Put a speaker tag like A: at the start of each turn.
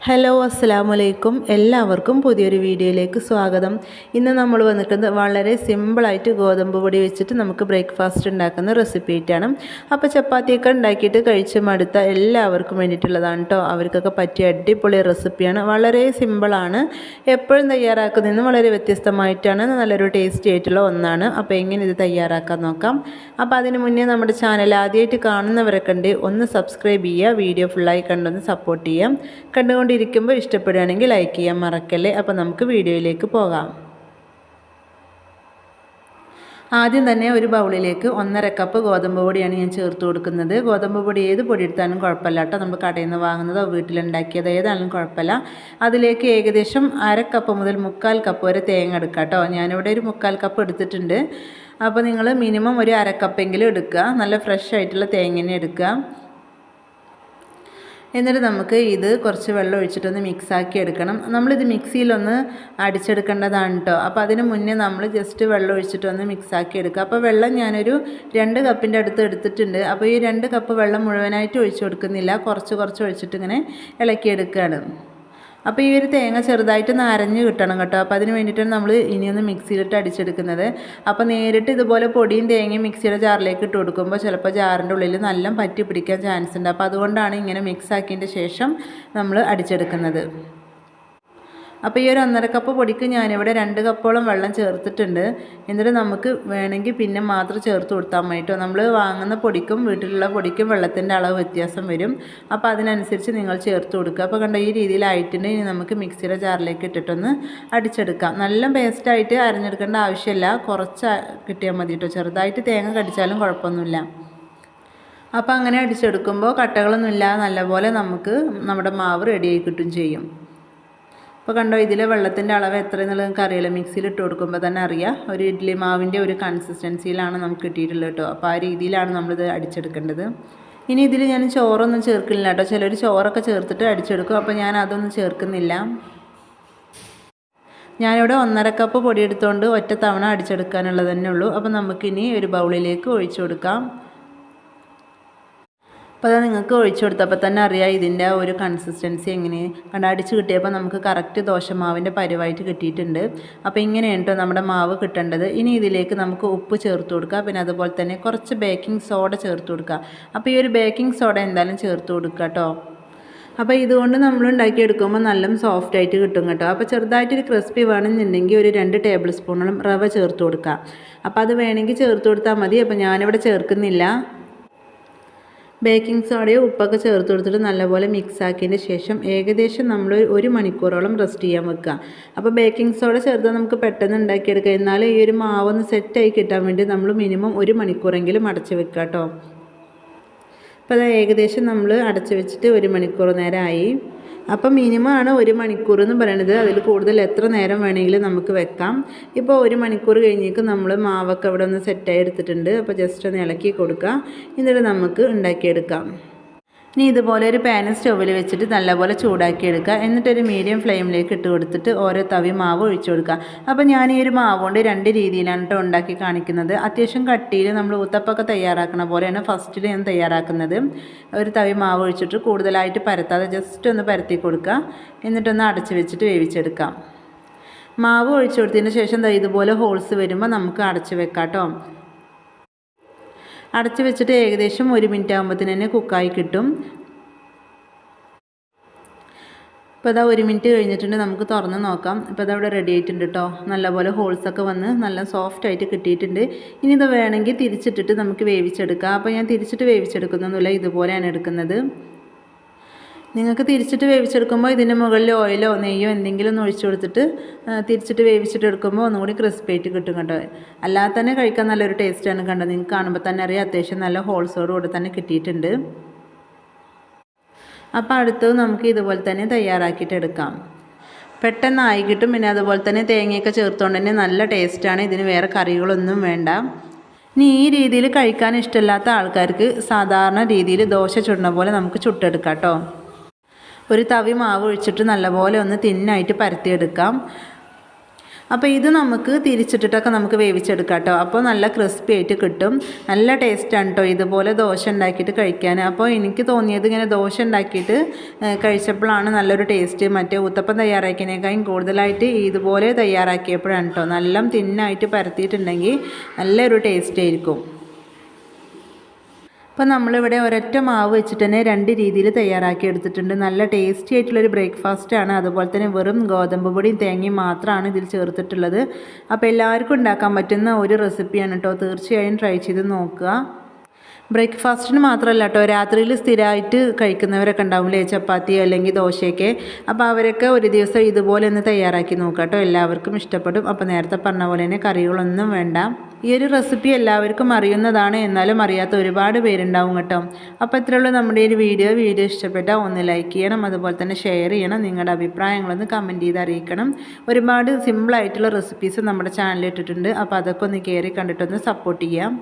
A: Hello അസ്സാം വലൈക്കും എല്ലാവർക്കും പുതിയൊരു വീഡിയോയിലേക്ക് സ്വാഗതം. ഇന്ന് നമ്മൾ വന്നിട്ടുള്ളത് വളരെ സിമ്പിളായിട്ട് ഗോതമ്പ് പൊടി വെച്ചിട്ട് നമുക്ക് ബ്രേക്ക്ഫാസ്റ്റ് ഉണ്ടാക്കുന്ന റെസിപ്പി ആയിട്ടാണ് അപ്പോൾ ചപ്പാത്തിയൊക്കെ ഉണ്ടാക്കിയിട്ട് കഴിച്ച് മടുത്ത എല്ലാവർക്കും വേണ്ടിയിട്ടുള്ളതാണ് കേട്ടോ അവർക്കൊക്കെ പറ്റിയ അടിപൊളി റെസിപ്പിയാണ് വളരെ സിമ്പിളാണ് എപ്പോഴും തയ്യാറാക്കുന്നതിന് വളരെ വ്യത്യസ്തമായിട്ടാണ്. നല്ലൊരു ടേസ്റ്റി ആയിട്ടുള്ള ഒന്നാണ്. അപ്പോൾ എങ്ങനെ ഇത് തയ്യാറാക്കാൻ നോക്കാം. അപ്പോൾ അതിന് മുന്നേ നമ്മുടെ ചാനൽ ആദ്യമായിട്ട് കാണുന്നവരൊക്കെ ഉണ്ട്. ഒന്ന് സബ്സ്ക്രൈബ് ചെയ്യുക. വീഡിയോ ഫുള്ളായി കണ്ടൊന്ന് സപ്പോർട്ട് ചെയ്യാം കണ്ടുകൊണ്ടിരിക്കുമ്പോൾ ഇഷ്ടപ്പെടുകയാണെങ്കിൽ ലൈക്ക് ചെയ്യാൻ മറക്കല്ലേ. അപ്പോൾ നമുക്ക് വീഡിയോയിലേക്ക് പോകാം. ആദ്യം തന്നെ ഒരു ബൗളിലേക്ക് ഒന്നര കപ്പ് ഗോതമ്പ് പൊടിയാണ് ഞാൻ ചേർത്ത് കൊടുക്കുന്നത്. ഗോതമ്പ് പൊടി ഏത് പൊടി എടുത്താലും കുഴപ്പമില്ല കേട്ടോ. നമ്മൾ കടയിൽ നിന്ന് വാങ്ങുന്നതോ വീട്ടിലുണ്ടാക്കിയതോ ഏതാണെങ്കിലും കുഴപ്പമില്ല. അതിലേക്ക് ഏകദേശം അര കപ്പ് മുതൽ മുക്കാൽ കപ്പ് വരെ തേങ്ങ എടുക്കുക കേട്ടോ. ഞാനിവിടെ ഒരു മുക്കാൽ കപ്പ് എടുത്തിട്ടുണ്ട്. അപ്പോൾ നിങ്ങൾ മിനിമം ഒരു അരക്കപ്പെങ്കിലും എടുക്കുക. നല്ല ഫ്രഷ് ആയിട്ടുള്ള തേങ്ങനെ എടുക്കുക. എന്നിട്ട് നമുക്ക് ഇത് കുറച്ച് വെള്ളം ഒഴിച്ചിട്ടൊന്ന് മിക്സാക്കി എടുക്കണം. നമ്മളിത് മിക്സിയിലൊന്ന് അടിച്ചെടുക്കേണ്ടതാണ് കേട്ടോ അപ്പോൾ അതിന് മുന്നേ നമ്മൾ ജസ്റ്റ് വെള്ളം ഒഴിച്ചിട്ടൊന്ന് മിക്സാക്കി എടുക്കുക. അപ്പോൾ വെള്ളം ഞാനൊരു രണ്ട് കപ്പിന്റെ അടുത്ത് എടുത്തിട്ടുണ്ട്. അപ്പോൾ ഈ രണ്ട് കപ്പ് വെള്ളം മുഴുവനായിട്ട് ഒഴിച്ചു കൊടുക്കുന്നില്ല. കുറച്ച് കുറച്ച് ഒഴിച്ചിട്ട് ഇങ്ങനെ ഇളക്കിയെടുക്കുകയാണ് അപ്പോൾ ഈ ഒരു തേങ്ങ ചെറുതായിട്ട് നരഞ്ഞ് കിട്ടണം കേട്ടോ. അപ്പോൾ അതിന് വേണ്ടിയിട്ടാണ് നമ്മൾ ഇനിയൊന്ന് മിക്സിയിലിട്ട് അടിച്ചെടുക്കുന്നത്. അപ്പോൾ നേരിട്ട് ഇതുപോലെ പൊടിയും തേങ്ങയും മിക്സിയുടെ ജാറിലേക്ക് ഇട്ട് കൊടുക്കുമ്പോൾ ചിലപ്പോൾ ജാറിന്റെ ഉള്ളിൽ നല്ല പറ്റി പിടിക്കാൻ ചാൻസ് ഉണ്ട് അപ്പോൾ അതുകൊണ്ടാണ് ഇങ്ങനെ മിക്സ് ആക്കിയതിന്റെ ശേഷം നമ്മൾ അടിച്ചെടുക്കുന്നത്. അപ്പോൾ ഈ ഒരു ഒന്നര കപ്പ് പൊടിക്ക് ഞാനിവിടെ രണ്ട് കപ്പോളം വെള്ളം ചേർത്തിട്ടുണ്ട്. എന്നിട്ട് നമുക്ക് വേണമെങ്കിൽ പിന്നെ മാത്രം ചേർത്ത് കൊടുത്താൽ മതി കേട്ടോ നമ്മൾ വാങ്ങുന്ന പൊടിക്കും വീട്ടിലുള്ള പൊടിക്കും വെള്ളത്തിന്റെ അളവ് വ്യത്യാസം വരും. അപ്പോൾ അതിനനുസരിച്ച് നിങ്ങൾ ചേർത്ത് കൊടുക്കുക. അപ്പോൾ കണ്ട ഈ രീതിയിലായിട്ടുണ്ട്. ഇനി നമുക്ക് മിക്സിയുടെ ജാറിലേക്ക് ഇട്ടിട്ടൊന്ന് അടിച്ചെടുക്കാം. നല്ല പേസ്റ്റായിട്ട് അരഞ്ഞെടുക്കേണ്ട ആവശ്യമില്ല. കുറച്ച് കിട്ടിയാൽ മതി കേട്ടോ ചെറുതായിട്ട് തേങ്ങ കടിച്ചാലും കുഴപ്പമൊന്നുമില്ല. അപ്പോൾ അങ്ങനെ അടിച്ചെടുക്കുമ്പോൾ കട്ടകളൊന്നുമില്ലാതെ നല്ലപോലെ നമുക്ക് നമ്മുടെ മാവ് റെഡിയായി കിട്ടും ചെയ്യും. അപ്പോൾ കണ്ടോ ഇതിലെ വെള്ളത്തിന്റെ അളവ് എത്ര എന്നുള്ളത് നിങ്ങൾക്ക് അറിയില്ല മിക്സിയിൽ ഇട്ട് കൊടുക്കുമ്പോൾ തന്നെ അറിയാം. ഒരു ഇഡ്ഡലി മാവിന്റെ ഒരു കൺസിസ്റ്റൻസിയിലാണ് നമുക്ക് കിട്ടിയിട്ടുള്ളത് കേട്ടോ. അപ്പോൾ ആ രീതിയിലാണ് നമ്മളിത് അടിച്ചെടുക്കേണ്ടത്. ഇനി ഇതിൽ ഞാൻ ചോറൊന്നും ചേർക്കില്ല കേട്ടോ. ചിലർ ചോറൊക്കെ ചേർത്തിട്ട് അടിച്ചെടുക്കും. അപ്പോൾ ഞാൻ അതൊന്നും ചേർക്കുന്നില്ല. ഞാനിവിടെ ഒന്നര കപ്പ് പൊടി എടുത്തുകൊണ്ട് ഒറ്റ തവണ അടിച്ചെടുക്കാനുള്ളത് തന്നെ ഉള്ളൂ. അപ്പോൾ നമുക്കിനി ഒരു ബൗളിലേക്ക് ഒഴിച്ചു കൊടുക്കാം. അപ്പോൾ അത് നിങ്ങൾക്ക് ഒഴിച്ചു കൊടുത്തപ്പോൾ തന്നെ അറിയാം ഇതിന്റെ ഒരു കൺസിസ്റ്റൻസി എങ്ങനെ. കണ്ട അടിച്ച് കിട്ടിയപ്പോൾ നമുക്ക് കറക്റ്റ് ദോശമാവിന്റെ പരുവായിട്ട് കിട്ടിയിട്ടുണ്ട്. അപ്പോൾ ഇങ്ങനെയാണ് നമ്മുടെ മാവ് കിട്ടേണ്ടത്. ഇനി ഇതിലേക്ക് നമുക്ക് ഉപ്പ് ചേർത്ത് കൊടുക്കുക പിന്നെ അതുപോലെ തന്നെ കുറച്ച് ബേക്കിംഗ് സോഡ ചേർത്ത് കൊടുക്കുക അപ്പോൾ ഈ ഒരു ബേക്കിംഗ് സോഡ എന്തായാലും ചേർത്ത് കൊടുക്കുക കേട്ടോ അപ്പോൾ ഇതുകൊണ്ട് നമ്മൾ ഉണ്ടാക്കിയെടുക്കുമ്പോൾ നല്ല സോഫ്റ്റ് ആയിട്ട് കിട്ടും കേട്ടോ. അപ്പോൾ ചെറുതായിട്ടൊരു ക്രിസ്പി വേണമെന്നുണ്ടെങ്കിൽ ഒരു രണ്ട് ടേബിൾ സ്പൂണോളം റവ ചേർത്ത് കൊടുക്കുക അപ്പോൾ അത് വേണമെങ്കിൽ ചേർത്ത് കൊടുത്താൽ മതി. അപ്പോൾ ഞാനിവിടെ ചേർക്കുന്നില്ല. ബേക്കിംഗ് സോഡയും ഉപ്പൊക്കെ ചേർത്ത് കൊടുത്തിട്ട് നല്ലപോലെ മിക്സ് ആക്കിയതിന് ശേഷം ഏകദേശം നമ്മൾ ഒരു മണിക്കൂറോളം റെസ്റ്റ് ചെയ്യാൻ വെക്കുക. അപ്പോൾ ബേക്കിംഗ് സോഡ ചേർത്താൽ നമുക്ക് പെട്ടെന്ന് ഉണ്ടാക്കിയെടുക്കുക എന്നാൽ ഈ ഒരു മാവൊന്ന് സെറ്റായി കിട്ടാൻ വേണ്ടി നമ്മൾ മിനിമം ഒരു മണിക്കൂറെങ്കിലും അടച്ചു വെക്കുക കേട്ടോ. അപ്പോൾ അത് ഏകദേശം നമ്മൾ അടച്ചു വെച്ചിട്ട് ഒരു മണിക്കൂർ നേരമായി. അപ്പം മിനിമം ആണ് ഒരു മണിക്കൂർ എന്ന് പറയുന്നത് അതിൽ കൂടുതൽ എത്ര നേരം വേണമെങ്കിലും നമുക്ക് വെക്കാം. ഇപ്പോൾ ഒരു മണിക്കൂർ കഴിഞ്ഞേക്ക് നമ്മൾ മാവൊക്കെ അവിടെ ഒന്ന് സെറ്റായി എടുത്തിട്ടുണ്ട്. അപ്പോൾ ജസ്റ്റ് ഒന്ന് ഇളക്കി കൊടുക്കുക എന്നിട്ട് നമുക്ക് ഉണ്ടാക്കിയെടുക്കാം. ഇനി ഇതുപോലെ ഒരു പാന സ്റ്റൗവിൽ വെച്ചിട്ട് നല്ലപോലെ ചൂടാക്കി എടുക്കുക എന്നിട്ടൊരു മീഡിയം ഫ്ലെയിമിലേക്ക് ഇട്ട് കൊടുത്തിട്ട് ഓരോ തവി മാവ് ഒഴിച്ചു കൊടുക്കുക. അപ്പോൾ ഞാൻ ഈ ഒരു മാവ് കൊണ്ട് രണ്ട് രീതിയിലാണ് കേട്ടോ ഉണ്ടാക്കി കാണിക്കുന്നത്. അത്യാവശ്യം കട്ടിയിൽ നമ്മൾ ഊത്തപ്പൊക്കെ തയ്യാറാക്കുന്ന പോലെയാണ് ഫസ്റ്റിൽ ഞാൻ തയ്യാറാക്കുന്നത്. ഒരു തവി മാവ് ഒഴിച്ചിട്ട് കൂടുതലായിട്ട് പരത്താതെ ജസ്റ്റ് ഒന്ന് പരത്തി കൊടുക്കുക. എന്നിട്ടൊന്ന് അടച്ച് വെച്ചിട്ട് വേവിച്ചെടുക്കാം മാവ് ഒഴിച്ചു കൊടുത്തതിന് ശേഷം ഇതുപോലെ ഹോൾസ് വരുമ്പോൾ നമുക്ക് അടച്ചു വെക്കാം കേട്ടോ അടച്ച് വെച്ചിട്ട് ഏകദേശം ഒരു മിനിറ്റ് ആകുമ്പോഴത്തേന് തന്നെ കുക്കായി കിട്ടും. ഇപ്പോൾ അതാ ഒരു മിനിറ്റ് കഴിഞ്ഞിട്ടുണ്ട് നമുക്ക് തുറന്ന് നോക്കാം. ഇപ്പോൾ അതാ ഇവിടെ റെഡി ആയിട്ടുണ്ട് കേട്ടോ നല്ലപോലെ ഹോൾസൊക്കെ വന്ന് നല്ല സോഫ്റ്റ് ആയിട്ട് കിട്ടിയിട്ടുണ്ട്. ഇനി ഇത് വേണമെങ്കിൽ തിരിച്ചിട്ടിട്ട് നമുക്ക് വേവിച്ചെടുക്കാം. അപ്പോൾ ഞാൻ തിരിച്ചിട്ട് വേവിച്ചെടുക്കുന്നൊന്നുമില്ല ഇതുപോലെയാണ് എടുക്കുന്നത്. നിങ്ങൾക്ക് തിരിച്ചിട്ട് വേവിച്ചെടുക്കുമ്പോൾ ഇതിന്റെ മുകളിൽ ഓയിലോ നെയ്യോ എന്തെങ്കിലും ഒന്ന് ഒഴിച്ചു കൊടുത്തിട്ട് തിരിച്ചിട്ട് വേവിച്ചിട്ട് എടുക്കുമ്പോൾ ഒന്നുകൂടി ക്രിസ്പി ആയിട്ട് കിട്ടും കേട്ടോ. അല്ലാതെ തന്നെ കഴിക്കാൻ നല്ലൊരു ടേസ്റ്റാണ് കണ്ടത് നിങ്ങൾക്ക് കാണുമ്പോൾ തന്നെ അറിയാം അത്യാവശ്യം നല്ല ഹോൾസോട് കൂടെ തന്നെ കിട്ടിയിട്ടുണ്ട്. അപ്പോൾ അടുത്തത് നമുക്ക് ഇതുപോലെ തന്നെ തയ്യാറാക്കിയിട്ട് എടുക്കാം. പെട്ടെന്ന് ആയി കിട്ടും. പിന്നെ അതുപോലെ തന്നെ തേങ്ങയൊക്കെ ചേർത്തുകൊണ്ട് തന്നെ നല്ല ടേസ്റ്റാണ് ഇതിന് വേറെ കറികളൊന്നും വേണ്ട. ഇനി ഈ രീതിയിൽ കഴിക്കാൻ ഇഷ്ടമില്ലാത്ത ആൾക്കാർക്ക് സാധാരണ രീതിയിൽ ദോശ ചുടുന്ന പോലെ നമുക്ക് ചുട്ടെടുക്കാം കേട്ടോ. ഒരു തവി മാവ് ഒഴിച്ചിട്ട് നല്ലപോലെ ഒന്ന് തിന്നായിട്ട് പരത്തിയെടുക്കാം. അപ്പോൾ ഇത് നമുക്ക് തിരിച്ചിട്ടിട്ടൊക്കെ നമുക്ക് വേവിച്ചെടുക്കാം കേട്ടോ അപ്പോൾ നല്ല ക്രിസ്പി ആയിട്ട് കിട്ടും. നല്ല ടേസ്റ്റാണ് കേട്ടോ ഇതുപോലെ ദോശ ഉണ്ടാക്കിയിട്ട് കഴിക്കാൻ. അപ്പോൾ എനിക്ക് തോന്നിയത് ഇങ്ങനെ ദോശ ഉണ്ടാക്കിയിട്ട് കഴിച്ചപ്പോഴാണ് നല്ലൊരു ടേസ്റ്റ് മറ്റേ ഉത്തപ്പം തയ്യാറാക്കിയതിനേക്കാളും കൂടുതലായിട്ട് ഇതുപോലെ തയ്യാറാക്കിയപ്പോഴാണ് കേട്ടോ നല്ല തിന്നായിട്ട് പരത്തിയിട്ടുണ്ടെങ്കിൽ നല്ലൊരു ടേസ്റ്റ് ആയിരിക്കും. അപ്പോൾ നമ്മളിവിടെ ഒരൊറ്റ മാവ് വെച്ചിട്ട് തന്നെ രണ്ട് രീതിയിൽ തയ്യാറാക്കി എടുത്തിട്ടുണ്ട്. നല്ല ടേസ്റ്റി ആയിട്ടുള്ളൊരു ബ്രേക്ക്ഫാസ്റ്റാണ് അതുപോലെ തന്നെ വെറും ഗോതമ്പ് പൊടിയും തേങ്ങയും മാത്രമാണ് ഇതിൽ ചേർത്തിട്ടുള്ളത്. അപ്പോൾ എല്ലാവർക്കും ഉണ്ടാക്കാൻ പറ്റുന്ന ഒരു റെസിപ്പിയാണ് കേട്ടോ തീർച്ചയായും ട്രൈ ചെയ്ത് നോക്കുക. ബ്രേക്ക്ഫാസ്റ്റിന് മാത്രമല്ല കേട്ടോ രാത്രിയിൽ സ്ഥിരമായിട്ട് കഴിക്കുന്നവരൊക്കെ ഉണ്ടാവില്ലേ? ചപ്പാത്തി അല്ലെങ്കിൽ ദോശയൊക്കെ. അപ്പോൾ അവരൊക്കെ ഒരു ദിവസം ഇതുപോലെ ഒന്ന് തയ്യാറാക്കി നോക്കാം കേട്ടോ എല്ലാവർക്കും ഇഷ്ടപ്പെടും. അപ്പോൾ നേരത്തെ പറഞ്ഞ പോലെ തന്നെ കറികളൊന്നും വേണ്ട. ഈ ഒരു റെസിപ്പി എല്ലാവർക്കും അറിയുന്നതാണ് എന്നാലും അറിയാത്ത ഒരുപാട് പേരുണ്ടാവും കേട്ടോ. അപ്പോൾ ഇത്രയുള്ള നമ്മുടെ ഈ വീഡിയോ. വീഡിയോ ഇഷ്ടപ്പെട്ടാൽ ഒന്ന് ലൈക്ക് ചെയ്യണം അതുപോലെ തന്നെ ഷെയർ ചെയ്യണം നിങ്ങളുടെ അഭിപ്രായങ്ങളൊന്ന് കമന്റ് ചെയ്ത് അറിയിക്കണം. ഒരുപാട് സിമ്പിളായിട്ടുള്ള റെസിപ്പീസ് നമ്മുടെ ചാനലിൽ ഇട്ടിട്ടുണ്ട്. അപ്പോൾ അതൊക്കെ ഒന്ന് കയറി കണ്ടിട്ടൊന്ന് സപ്പോർട്ട് ചെയ്യാം.